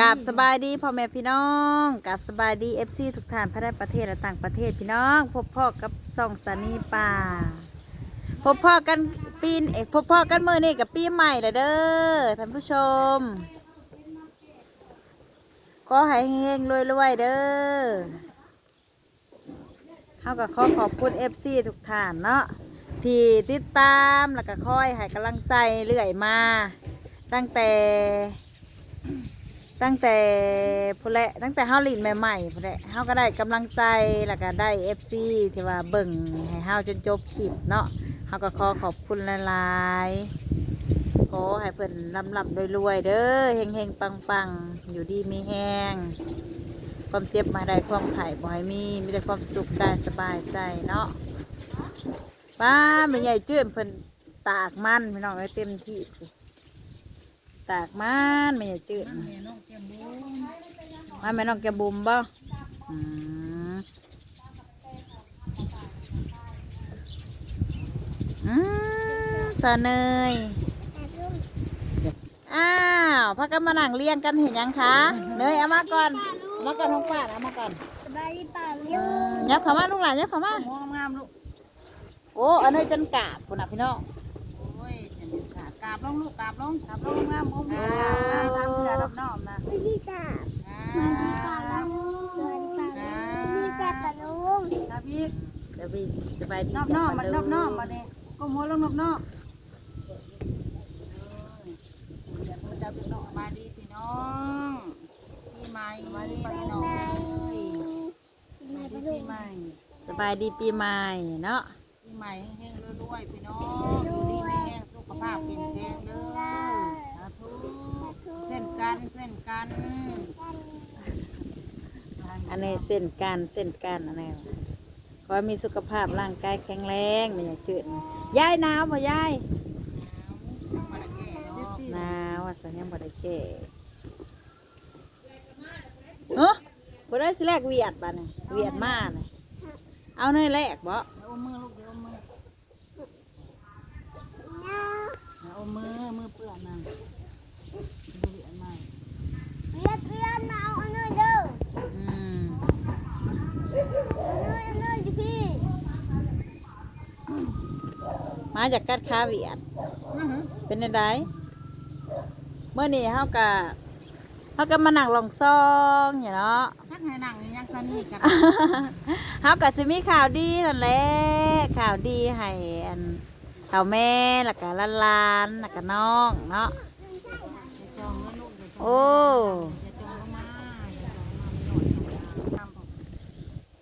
กับสบายดีพ่อแม่พี่น้องกับสบายดีเอฟซีทุกท่านภายในประเทศและต่างประเทศพี่น้อง พบพ่อกับส่องสานีป่า พบพ่อกันปีนเอกพบพ่อกันมือนี่กับปีใหม่ลยเด้อท่านผู้ชม ก็ให้เฮงๆรวยๆเด้อเขาก็ขอขอบคุณเอฟซีทุกท่านเนาะที่ติดตามแล้วก็คอยให้กำลังใจเรื่อยมา ตั้งแต่ ตั้งแต่พู้นแหละตั้งแต่เฮาลินใหม่ๆพู้นแหละเฮาก็ได้กำลังใจแล้วก็ได้ FC ที่ว่าเบิ่งให้เฮาจนจบคลิปเนาะเฮาก็ขอขอบคุณหลายๆขอให้เพิ่นลำลำรวยๆเด้อเฮงๆปังๆ อยู่ดีมีแห้งความเจ็บมาได้ความไข่บ่ให้มีมีแต่ความสุขกายสบายใจเนาะป้าแม่ใหญ่จื้นเพิ่นตากมันพี่น้องไว้เต็มที่ ตากมันแม่ใหญ่จื้นมาแม่น้องแกบุมบ่อืมอืมสะเนย อ้าวพักกันมานั่งเลี้ยงกันเห็นยังคะ เนยเอามาก่อนเอามาก่อนท้องป้าเอามาก่อนสบายดีป่าอืลูมยับเข้ามาลูกหลานยับเข้ามาหัวงามลูก โอ้ อันนี้จนกาบคุณน่ะพี่น้องโอ้ยจะมี กราบลงลูกกราบลงกราบลงงามงามงามงามสามเถื่อดอกน้อมนะสวัสดีจ้าอ่าสวัสดีป่าลูกสวัสดีป่าลูกสวัสดีจ้าป่าลุงกราบอีกเดี๋ยสบายนอบน้อมมันนอบน้อมมาเนี่ยก้มหัวลงนอบน้อมมาดีพี่น้องปีใหม่พี่น้องปีใหม่สบายดีปีใหม่เนาะปีใหม่แห้งๆรวยๆพี่น้อง ภาพแข็งแรงเด้อสาธุเส้นกันเส้นกันอันนี้เส้นการเส้นการอันนี้ขอให้มีสุขภาพร่างกายแข็งแรงไม่อย่าจืดยายหนาวป่ยายนาะหนาวอะสัญญาบ่ได้แก่เฮ้บ่ได้สิแลกเวียดบ่เนี่ยเวียดมาเนี่ยเอาเนยแลกบ่เอมมือลูกเดี๋ยวอมมือ น้า เดี๋ยวอมมือมือเปื้อนนะดูเหรียญใหม่ เรียนเรียนมาเอาอันนู้นเด้อ อืม อันนู้นอันนู้นอยู่พี่ มาจากกัดคาเวียดอื้อหือเป็นจังไดเมื่อนี้เฮาก็เฮาก็มานั่งลองซองอยู่เนาะทักให้นั่งนี่ยังซะนี่กันเฮาก็สิมีข่าวดีนั่นแหละข่าวดีให้อันข่าวแม่แล้วก็หลานๆแล้วก็น้องเนาะอย่าจองแล้วลูกอย่าจองโอ้ อย่าจองลงมาอย่าจองลงมาไม่หน่อยทำผม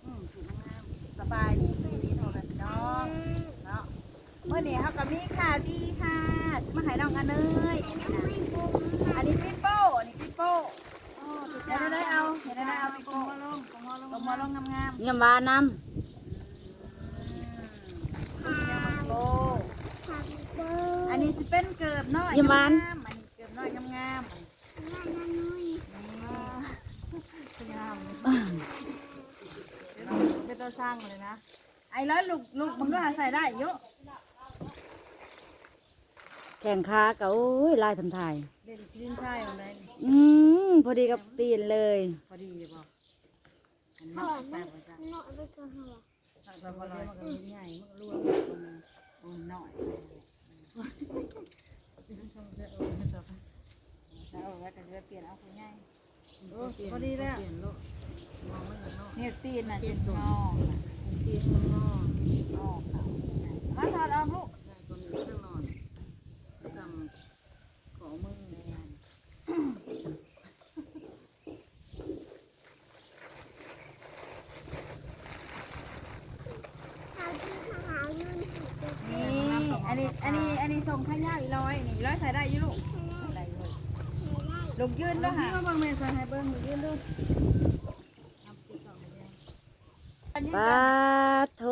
อืมถูกงามสบายดีปีนี้เท่ากันน้องเนาะเมื่อนี้เขาก็มีข่าวดีค่ะ มาให้น้องอันเนยอันนี้ปิ๊โป้อันนี้ปิ๊โป้เดี๋ยวได้เอาเดี๋ยวได้เอาปิ๊โป้ลงกงอลงกงอลงงามๆยำวาน้โอ้ทำเด้ออันนี้สิเป็นเกิบน้อยำยำวานงามอันนี้เกิบน้อยงามงามน้าน้านุ้ยงามเป็นตัวสร้างเลยนะ ไอ้ร้อยลูกลูกมึงก็หาใส่ได้เยอะ แข่งขาก็โอ้ยลายทำทายเด่นลิ้นใช่อะไรอืมพอดีกับตีนเลยพอดีบอกอันพ่นี้อแปแม่ลกไปจ้ะเนาะไปก่อนเหรอแต่พอร้อยมันก็ลิ้นใหญ่มันก็รวมโอ้ยหน่อยแล้วเอาไว้กันจะเปลี่ยนเอาคนใหญ่พอดีแล้วเนี่ยตีนน่ะตีนงอตีนงองอมาถอดออกลูก ตัวนี้ก็นอนจำของมึงเลย ทำที่ทหารนุ่นสุดจะ นี่อันนี้ อันนี้ อันนี้ส่งข้างย่าอี ร้อยนี่ร้อยใส่ได้อยี่ลูกใส่ได้เลยลูกยืนด้วยค่ะลูกยืนมาเบิ่งแม่ใส่ให้เบิ่งลูกยืนด้วยปาโท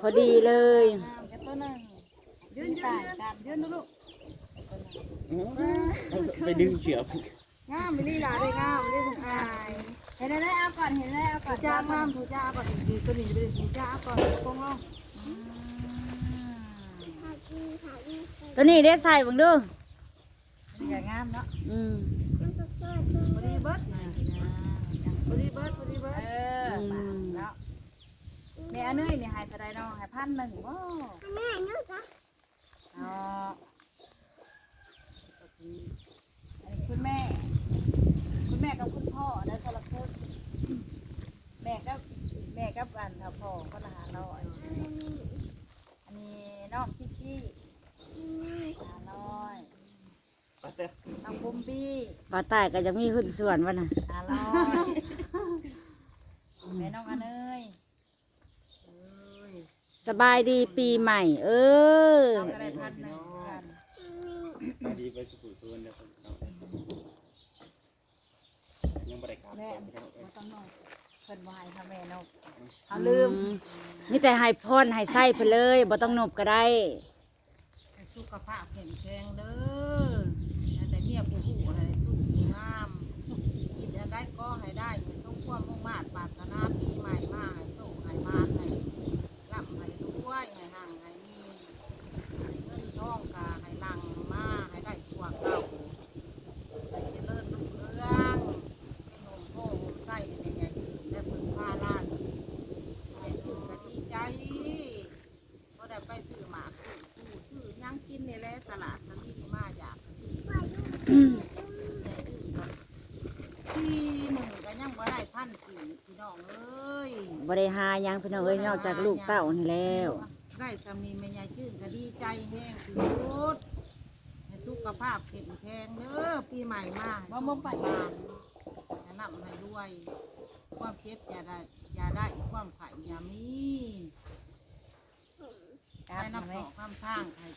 พอดีเลยแค่ตัวนึงยืนยืนยืนยืนดูลูกไปดึงเชือกงามมิลี่หลาเลยงามมิลี่ของอายเห็นได้เอาก่อนเห็นได้เอาก่อนจ้างามถูจ้าก่อนดีตัวนี้จะเป็นถูจ้าก่อนกงลง ทำที่ทำที่ ตัวนี้ได้ใส่เบังดูอย่างงามเนาะอืมพอดีเบิร์ดนะพอดีเบิร์ดพอดีเบิร์ดเออเนาะแม่อันนี้นี่หายเท่าไรเนาะหายพันหนึ่งว้าแม่เนาะจ้ะเนาะอันนี้คุณแม่ คุณแม่กับคุณพ่อได้คนละคนแม่กับแม่กับอันค่ะพ่อก็ละหาร้อยอันนี้น้องจิ๊กกี้หาร้อยน้องบุม บี้ป้าตายก็จะมีหุ้นส่วนวะน่ะหาร้อยแม่น้องอันเอ้ยเอ้ยสบายดีปีใหม่ เออ น้องก็ได้พันหนึ่งกันไปดีไปสุขุมทุนเดี๋ยวผมเอายังบริการแม่ก่อนบ่พี่น้องเอ้ยต้องนอกเพิ่นวายค่ะแม่นกเอาลืมนี่แต่ให้พรให้ไส้ไปเลยบ่ต้องนบก็ได้ ให้สุขภาพแข็งแรงเด้อแต่เมียผู้หูอะไรสุข งาม กินอันได้ก็ให้ได้ให้สมความมุ่งมา่ปรารถนาปีใหม่มาให้สุขให้มาให้ร่ำให้รวยให้ห่างให้มีให้เงินทองกาให้หลังมาให้ได้ทั่วเก่าให้เจริญรุ่งเรืองเป็นหงโพ่หงไส้ในใหญ่ยืนและพึ่งพาลานให้ถึงก็ดีใจ ก็ได้ไปซื้อหมากซื้อผู้ซื้อหยังกินนี่แหละตลาดตะนี้มาอยากซื้อ อืม ใหญ่ซื้อกับที่หนึ่งก็ยังบ่ได้พันกี่พี่น้องเอ้ย บ่ได้หาหยังพี่น้องเอ้ยนอกจากลูกเต้านี่แล้ว ได้สำนีแม่ยายชื่นก็ดีใจแห้งคือสุดให้สุขภาพเข้มแข็งเด้อปีใหม่มาบ่มงไปบ้านจะนำให้ด้วย ความเจ็บอย่าได้อย่าได้ความไข่อย่ามีการให้นับไหมต่อข้ามทางให้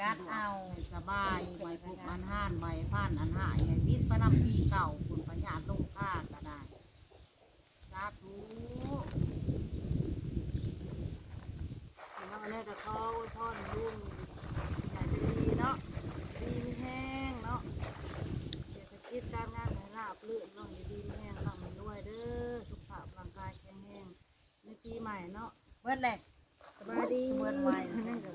การเอาให้สบายใบพกอันห้านใบผ่านอันหายให้วิทย์ประนำปีเก่าคุณประหยัดลงค่าก็ได้ สาธุน้องอันนี้จะขออวยพรลุงอยากจะดีเนาะดีมีแห้งเนาะเศรษฐกิจการงานให้ราบรื่นเนาะอย่าดีมีแห้งร่ำให้รวยเด้อสุขภาพร่างกายแข็งแรงในปีใหม่เนาะเมื่อไรสบายดีเมื่อไวนั่นก็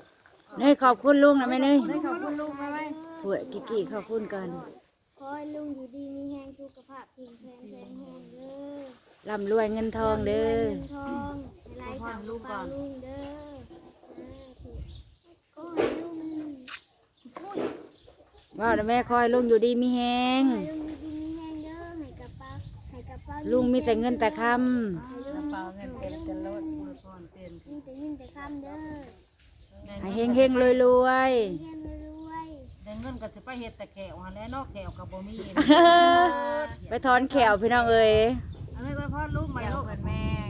เนยขอบคุณลุงนะแม่เนยได้ขอบคุณลุงไหมไหมพวกกิกกี้ขอบคุณกัน ขอให้ลุงอยู่ดีมีแห้งสุขภาพแข็งแรงแข็งแรงเด้อ ร่ำรวยเงินทองเด้อเงินทองให้ไหลตามลูกลุงเด้อก็ให้ลุงว่าแต่แม่คอยลุงอยู่ดีมีแฮงให้ลุงอยู่ดีมีแห้งเด้อให้กระเป๋าให้กระเป๋าลุงมีแต่เงินแต่คให้ลุกงระเป๋าเงินเต็มจะลดอวยพรเป็นมีแต่เงินแต่คำเด้อำให้เฮงเฮงรวยรวยเงินรวยได้เงินก็จะไปเฮ็ดแต่แขวหันแหล้วเนอกแขวกับบ่มีๆไปถอนแขวพี่น้องเอ้ย อันนี้ก็พ่อลูกมาเดี๋ยวลูกเพิ่นแม่ง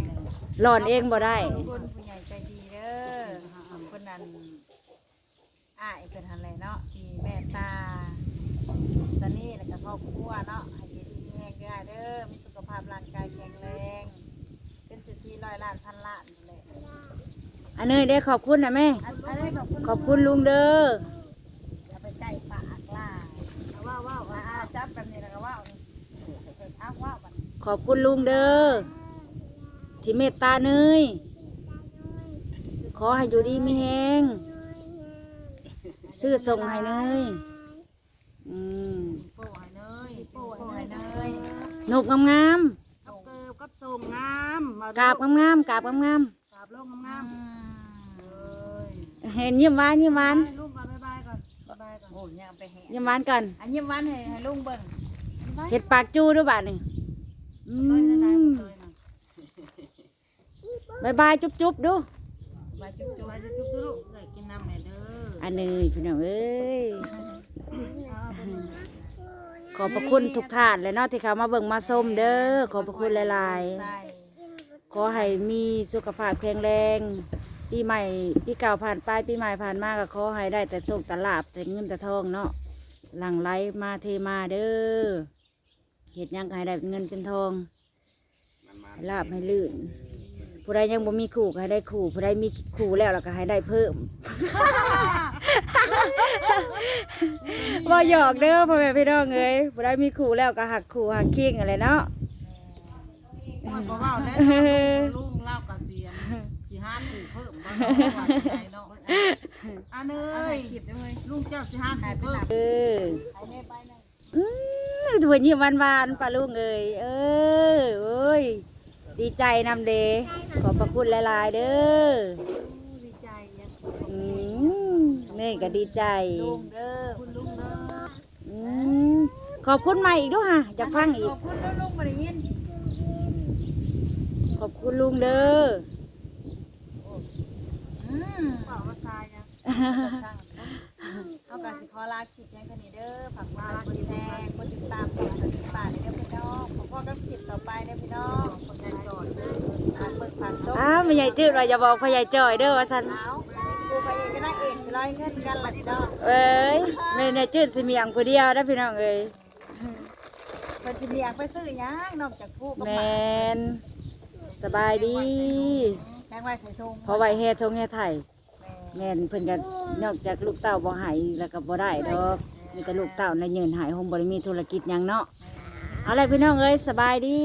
หลอนเองบ่ได้ ขอบคุณผู้ใหญ่ใจดีเด้อคนนั้นอ้ายเป็นอะไรเนาะที่แม่ตาสนี่แล้วก็ครอบครัวเนาะให้อยู่ดีมีแรงได้เด้อมีสุขภาพร่างกายแข็งแรง เป็นสิทธิร้อยล้านพันล้านนั่นแหละอันเนยได้ขอบคุณนะแม่อันอันนี้ขอบคุณ ขอบคุณลุงเด้อ อย่าไปใจปากล่าเอาว่าว่าว่าอ่าจับแบบนี้แล้วก็ว่าเอาว่าบัด ขอบคุณลุงเด้อที่เมตตาเนยขอให้อยู่ดีมีแฮงซื้อส่งให้เนยอืมโป้ให้เนยโป้ให้เนยนกงามกับเกิบกับส่งงามมๆกราบงามๆกราบงามกราบลงงามๆเอ้ยๆเห็นยิ้มหวานยิ้มหวานให้ลูกก่อนบ๊ายบายก่อนบ๊ายบายก่อนโอ้ยยังไปแห่ยิ้มหวานกันอันยิ้มหวันให้ให้ลุงเบิ่งเห็ดปากจูด้วยบาทนี่ อืต้อยได้มต้อยนะบายบายจุ๊บจุ๊บๆดูมาจุ๊บจุ๊บไปจะจุ๊บๆลูกเอ้ยกินน้ำหน่อยเด้ออันนี้พี่น้องเอ้ยขอบพระคุณทุกท่านเลยเนาะที่เขามาเบิ่งมาส้มเด้อขอบพระคุณหลายๆใส่ขอให้มีสุขภาพแข็งแรงปีใหม่ปีเก่าผ่านไปปีใหม่ผ่านมาก็ขอให้ได้แต่โชคแต่ลาบแต่เงินแต่ทองเนาะหลั่งไหลมาเทมาเด้อ เห็ดหยังก็ให้ได้เป็นเงินเป็นทองมันมาให้ลาบให้ลื่น ผู้ใดยังบ่มีขู่ก็ให้ได้ขู่ผู้ใดมีขู่แล้วแล้วก็ให้ได้เพิ่ม บ่หยอกเด้อพ่อแม่พี่น้องเอ้ยผู้ใดมีขู่แล้วก็หักขู่หักคิงอะไรเนาะ มันบอกว่าแล้วลุงเล่ากับเสียนเสียห้านหมูเพิ่มบ่เนาะว่าจังไดเนาะอันเอ้เอาให้ยคลิปด้วยลุงเจ้าสิห้านหมูเพิ่ม เออไปแม่ไปหน่ อยอืมถั่วยิ้มหวานๆป้าลุงเอ้ยเออโอ้ยดีใจนำเดขอบพระคุณหลายๆเด้อดีใจยังอืมนี่ก็ดีใจลุงเด้อคุณลุงเด้ออืมขอบคุณใหม่อีกด้วยฮะอยากฟังอีขกอบคุณลุงมาได้ยินขอบคุณลุงเด้ออืมเปล่าว่าทรายยังเอากาสิขอ ลาคลิปยังคันนี้เด้อฝากกดไลค์กดแชร์กดติดตามกดกระดิ่งป่าเด้อพี่น้องขอพ่อกับคลิปต่อไปเด้อพี่น้องคนใหญ่จอดเด้อฝากเบิกฝากส้มอ้าวไม่ใหญ่จืดเราอย่าบอกพ่อใหญ่จ่อยเด้อว่าสันเอากูไปเองก็นักเอกสิร้อยเงินกันหลักดอกเอ้ยแม่ใหญ่จืดสิเมียงผู้เดียวได้อพี่น้องเอ้ยเพิ่นสิมีอยากไปซื้อหยังนอกจากผู้กับแมหมานสบายดี แมงไว้ใส่ถุงพอไหวเฮ็ดทงเฮ็ดไทย แม่นเพิ่นก็นอกจากลูกเต้าบ่ใหายแล้วก็บ่ได้ดอกมีแต่ลูกเต้าในะยืนหายคงบ่ได้มีธุรกิจหยังเนาะเอาล่ะไรพี่น้องเอ้ยสบายดี